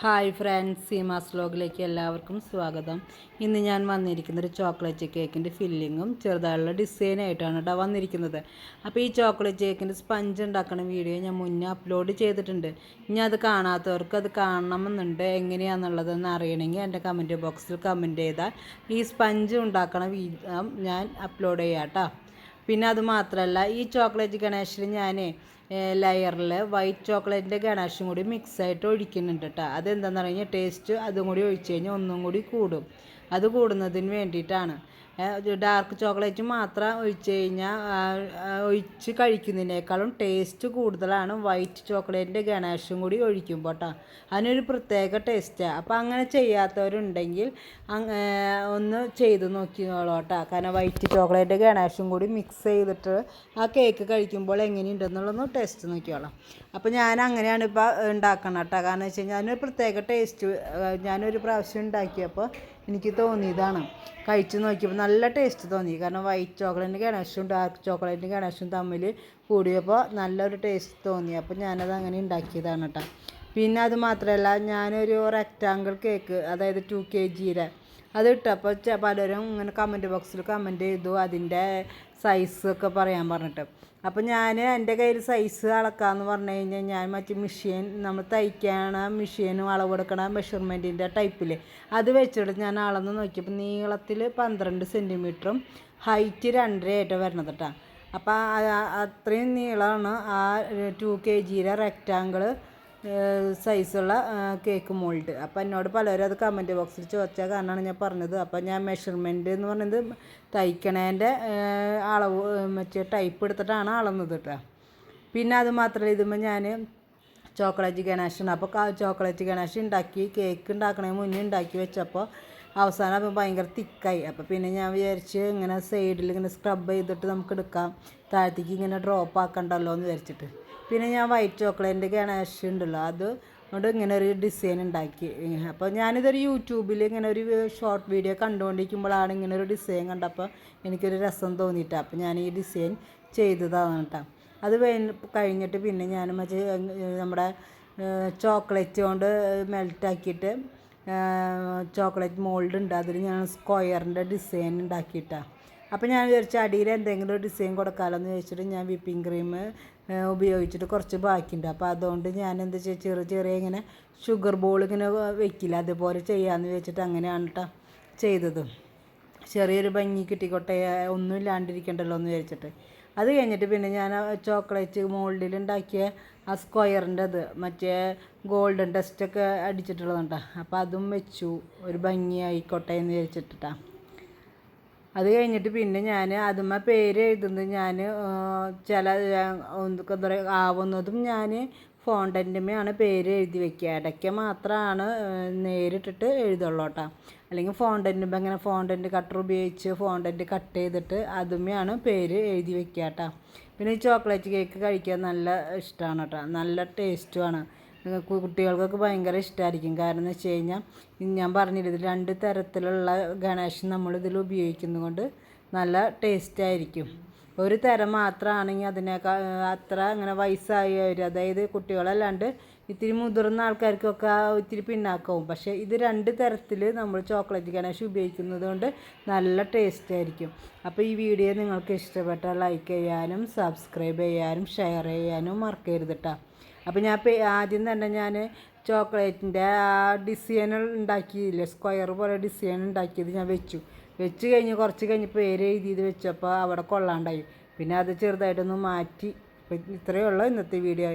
Hi friends Seemas ലോഗിലേക്ക് എല്ലാവർക്കും സ്വാഗതം. ഇന്ന് ഞാൻ വന്നിരിക്കുന്നത് ഒരു ചോക്ലേറ്റ് കേക്കിന്റെ ഫില്ലിങ്ങും ചെറുതായുള്ള ഡിസൈനായിട്ടാണ് കേട്ടോ വന്നിരിക്കുന്നത്. അപ്പോൾ ഈ ചോക്ലേറ്റ് കേക്കിന്റെ സ്പഞ്ച് ഉണ്ടാക്കുന്ന വീഡിയോ ഞാൻ മുന്നേ അപ്ലോഡ് ചെയ്തിട്ടുണ്ട്. ഇനി അത് കാണാത്തവർക്ക് അത് കാണണമെന്നുണ്ട്. എങ്ങനെയാണെന്നുള്ളതെന്ന് അറിയണമെങ്കിൽ എന്റെ കമന്റ് ബോക്സിൽ കമന്റ് ചെയ്താൽ ഈ സ്പഞ്ച് ഉണ്ടാക്കണ വീഡിയോ ഞാൻ അപ്ലോഡ് ചെയ്യാം കേട്ടോ. പിന്നെ അത് മാത്രമല്ല ഈ ചോക്ലേറ്റ് ഗണേഷിൽ ഞാൻ ലെയറിൽ വൈറ്റ് ചോക്ലേറ്റിന്റെ ഗണേഷും കൂടി മിക്സായിട്ട് ഒഴിക്കുന്നുണ്ട് കേട്ടോ അതെന്താണെന്ന് പറഞ്ഞാൽ ടേസ്റ്റ് അതും കൂടി ഒഴിച്ച് കഴിഞ്ഞാൽ ഒന്നും കൂടി കൂടും. അത് കൂടുന്നതിന് വേണ്ടിയിട്ടാണ്. ഡാർക്ക് ചോക്ലേറ്റ് മാത്രം ഒഴിച്ച് കഴിഞ്ഞാൽ ഒഴിച്ച് കഴിക്കുന്നതിനേക്കാളും ടേസ്റ്റ് കൂടുതലാണ് വൈറ്റ് ചോക്ലേറ്റിന്റെ ഗണേഷും കൂടി ഒഴിക്കുമ്പോൾ കേട്ടോ അതിനൊരു പ്രത്യേക ടേസ്റ്റാണ് അപ്പോൾ അങ്ങനെ ചെയ്യാത്തവരുണ്ടെങ്കിൽ ഒന്ന് ചെയ്ത് നോക്കിയോളൂ കേട്ടോ കാരണം വൈറ്റ് ചോക്ലേറ്റ് ഗണേഷും കൂടി മിക്സ് ചെയ്തിട്ട് ആ കേക്ക് കഴിക്കുമ്പോൾ എങ്ങനെയുണ്ടെന്നുള്ളതൊന്ന് ടേസ്റ്റ് നോക്കിയോളാം അപ്പോൾ ഞാൻ അങ്ങനെയാണ് ഇപ്പോൾ ഉണ്ടാക്കണം കേട്ടോ കാരണം വെച്ച് കഴിഞ്ഞാൽ അതിനൊരു പ്രത്യേക ടേസ്റ്റ് ഞാനൊരു പ്രാവശ്യം ഉണ്ടാക്കിയപ്പോൾ എനിക്ക് തോന്നി ഇതാണ്. കഴിച്ച് നോക്കിയപ്പോൾ നല്ല ടേസ്റ്റ് തോന്നി. കാരണം വൈറ്റ് ചോക്ലേറ്റിന്റെ ഗണേഷും ഡാർക്ക് ചോക്ലേറ്റിന്റെ ഗണേശും തമ്മിൽ കൂടിയപ്പോൾ നല്ലൊരു ടേസ്റ്റ് തോന്നി. അപ്പോൾ ഞാനത് അങ്ങനെ ഉണ്ടാക്കിയതാണ് കേട്ടോ പിന്നെ അത് മാത്രമല്ല ഞാനൊരു റെക്റ്റാങ്കിൾ കേക്ക് അതായത് ടു കെ ജിയുടെ അത് ഇട്ടപ്പോൾ പലരും ഇങ്ങനെ കമന്റ് ബോക്സിൽ കമന്റ് ചെയ്തു അതിന്റെ സൈസ് ഒക്കെ പറയാൻ പറഞ്ഞിട്ട്. അപ്പോൾ ഞാൻ എന്റെ കയ്യിൽ സൈസ് അളക്കാമെന്ന് പറഞ്ഞു കഴിഞ്ഞാൽ ഞാൻ മറ്റേ മെഷീൻ നമ്മൾ തയ്ക്കണ മെഷീനും അളവെടുക്കണ മെഷർമെന്റിന്റെ ടൈപ്പിൽ അത് വെച്ചിട്ട് ഞാൻ അളന്ന് നോക്കിയപ്പോൾ നീളത്തിൽ പന്ത്രണ്ട് സെന്റിമീറ്ററും ഹൈറ്റ് രണ്ടരയായിട്ട് വരണത് കേട്ടോ അപ്പോൾ അത്രയും നീളമാണ് ആ ടു കെ ജിയുടെ റെക്റ്റാങ്കിൾ സൈസുള്ള കേക്ക് മോൾഡ് അപ്പോൾ എന്നോട് പലരും അത് കമന്റ് ബോക്സിൽ ചോദിച്ച കാരണമാണ് ഞാൻ പറഞ്ഞത്. അപ്പോൾ ഞാൻ മെഷർമെന്റ് എന്ന് പറയുന്നത് തയ്ക്കണേന്റെ അളവ് മറ്റേ ടൈപ്പ് എടുത്തിട്ടാണ് അളന്നത് കേട്ടോ പിന്നെ അത് മാത്രമല്ല ഇതുമ്പോൾ ഞാൻ ചോക്ലേറ്റ് ഗണേഷൻ അപ്പോൾ ചോക്ലേറ്റ് ഗണേഷ് ഉണ്ടാക്കി കേക്ക് ഉണ്ടാക്കണേ മുന്നേ ഉണ്ടാക്കി വെച്ചപ്പോൾ അവസാനം അപ്പം ഭയങ്കര തിക്കായി. അപ്പോൾ പിന്നെ ഞാൻ വിചാരിച്ച് ഇങ്ങനെ സൈഡിൽ ഇങ്ങനെ സ്ക്രബ് ചെയ്തിട്ട് നമുക്ക് എടുക്കാം. താഴത്തേക്ക് ഇങ്ങനെ ഡ്രോപ്പ് ആക്കണ്ടല്ലോ എന്ന് വിചാരിച്ചിട്ട്. പിന്നെ ഞാൻ വൈറ്റ് ചോക്ലേറ്റിന്റെ ഗണേഷ് ഉണ്ടല്ലോ അത് കൊണ്ട് ഇങ്ങനെ ഒരു ഡിസൈൻ ഉണ്ടാക്കി. അപ്പോൾ ഞാനിതൊരു യൂട്യൂബിൽ ഇങ്ങനെ ഒരു ഷോർട്ട് വീഡിയോ കണ്ടുകൊണ്ടിരിക്കുമ്പോഴാണ് ഇങ്ങനെ ഒരു ഡിസൈൻ കണ്ടപ്പോൾ എനിക്കൊരു രസം തോന്നിയിട്ട് അപ്പോൾ ഞാൻ ഈ ഡിസൈൻ ചെയ്തതാണ് കേട്ടോ അത് കഴിഞ്ഞിട്ട് പിന്നെ ഞാൻ മറ്റേ നമ്മുടെ ചോക്ലേറ്റ് കൊണ്ട് മെൽറ്റാക്കിയിട്ട് ചോക്ലേറ്റ് മോൾഡ് ഉണ്ട്. അതിൽ ഞാൻ സ്ക്വയറിന്റെ ഡിസൈൻ ഉണ്ടാക്കിയിട്ടാണ് അപ്പോൾ ഞാൻ വിചാരിച്ചു അടിയിൽ എന്തെങ്കിലും ഒരു ഡിസൈൻ കൊടുക്കാമല്ലോ എന്ന് ചോദിച്ചിട്ട് ഞാൻ വിപ്പിംഗ് ക്രീം ഉപയോഗിച്ചിട്ട് കുറച്ച് ബാക്കിയുണ്ട്. അപ്പോൾ അതുകൊണ്ട് ഞാൻ എന്താ വെച്ചാൽ ചെറിയ ചെറിയ ഇങ്ങനെ ഷുഗർ ബോൾ ഇങ്ങനെ വെക്കില്ല. അതുപോലെ ചെയ്യാമെന്ന് വെച്ചിട്ട് അങ്ങനെയാണ് കേട്ടോ ചെയ്തത്. ചെറിയൊരു ഭംഗി കിട്ടിക്കോട്ടെ ഒന്നും ഇല്ലാണ്ടിരിക്കണ്ടല്ലോ എന്ന് വിചാരിച്ചിട്ട്. അത് കഴിഞ്ഞിട്ട് പിന്നെ ഞാൻ ചോക്ലേറ്റ് മോൾഡിൽ ഉണ്ടാക്കിയ ആ സ്ക്വയറിന്റെ അത് മറ്റേ ഗോൾഡൻ ടെസ്റ്റൊക്കെ അടിച്ചിട്ടുള്ളതുണ്ടോ? അപ്പോൾ അതും വെച്ചു. ഒരു ഭംഗി ആയിക്കോട്ടെ എന്ന് വിചാരിച്ചിട്ടാണ് അത് കഴിഞ്ഞിട്ട് പിന്നെ ഞാൻ അതുമ്മ പേര് എഴുതുന്നത് ഞാൻ ചില എന്താ പറയുക ആവുന്നതും ഞാൻ ഫോണ്ടന്റുമ്മയാണ് പേര് എഴുതി വെക്കുക. ഇടയ്ക്ക് മാത്രമാണ് നേരിട്ടിട്ട് എഴുതുള്ളൂ കേട്ടോ. അല്ലെങ്കിൽ ഫോണ്ടന്റുമ്പോൾ ഇങ്ങനെ ഫോണ്ടന്റ് കട്ടർ ഉപയോഗിച്ച് ഫോണ്ടന്റ് കട്ട് ചെയ്തിട്ട് അതുമ്മയാണ് പേര് എഴുതി വെക്കുക കേട്ടോ. പിന്നെ ഈ ചോക്ലേറ്റ് കേക്ക് കഴിക്കാൻ നല്ല ഇഷ്ടമാണ് കേട്ടോ. നല്ല ടേസ്റ്റുമാണ് കുട്ടികൾക്കൊക്കെ ഭയങ്കര ഇഷ്ടമായിരിക്കും കാരണം എന്ന് വെച്ച് കഴിഞ്ഞാൽ ഞാൻ പറഞ്ഞില്ല ഇതിൽ രണ്ട് തരത്തിലുള്ള ഗണേശൻ നമ്മളിതിൽ ഉപയോഗിക്കുന്നതുകൊണ്ട് നല്ല ടേസ്റ്റ് ആയിരിക്കും. ഒരു തരം മാത്രമാണെങ്കിൽ അതിനേക്കാൾ അത്ര അങ്ങനെ വയസ്സായവർ അതായത് കുട്ടികളല്ലാണ്ട് ഇത്തിരി മുതിർന്ന ആൾക്കാർക്കൊക്കെ ഇത്തിരി പിന്നാക്കവും. പക്ഷേ ഇത് രണ്ട് തരത്തിൽ നമ്മൾ ചോക്ലേറ്റ് ഗണേശ് ഉപയോഗിക്കുന്നത് കൊണ്ട് നല്ല ടേസ്റ്റ് ആയിരിക്കും. അപ്പോൾ ഈ വീഡിയോ നിങ്ങൾക്ക് ഇഷ്ടപ്പെട്ടാൽ ലൈക്ക് ചെയ്യാനും സബ്സ്ക്രൈബ് ചെയ്യാനും ഷെയർ ചെയ്യാനും മറക്കരുത് കേട്ടോ അപ്പോൾ ഞാൻ ആദ്യം തന്നെ ഞാൻ ചോക്ലേറ്റിന്റെ ആ ഡിസൈൻ ഉണ്ടാക്കിയില്ലേ? സ്ക്വയർ പോലെ ഡിസൈൻ ഉണ്ടാക്കിയത് ഞാൻ വെച്ചു. വെച്ച് കഴിഞ്ഞ് കുറച്ച് കഴിഞ്ഞ് പേര് എഴുതി ഇത് വെച്ചപ്പോൾ അവിടെ കൊള്ളാണ്ടായി. പിന്നെ അത് ചെറുതായിട്ടൊന്ന് മാറ്റി. ഇത്രയേ ഉള്ളൂ ഇന്നത്തെ വീഡിയോ.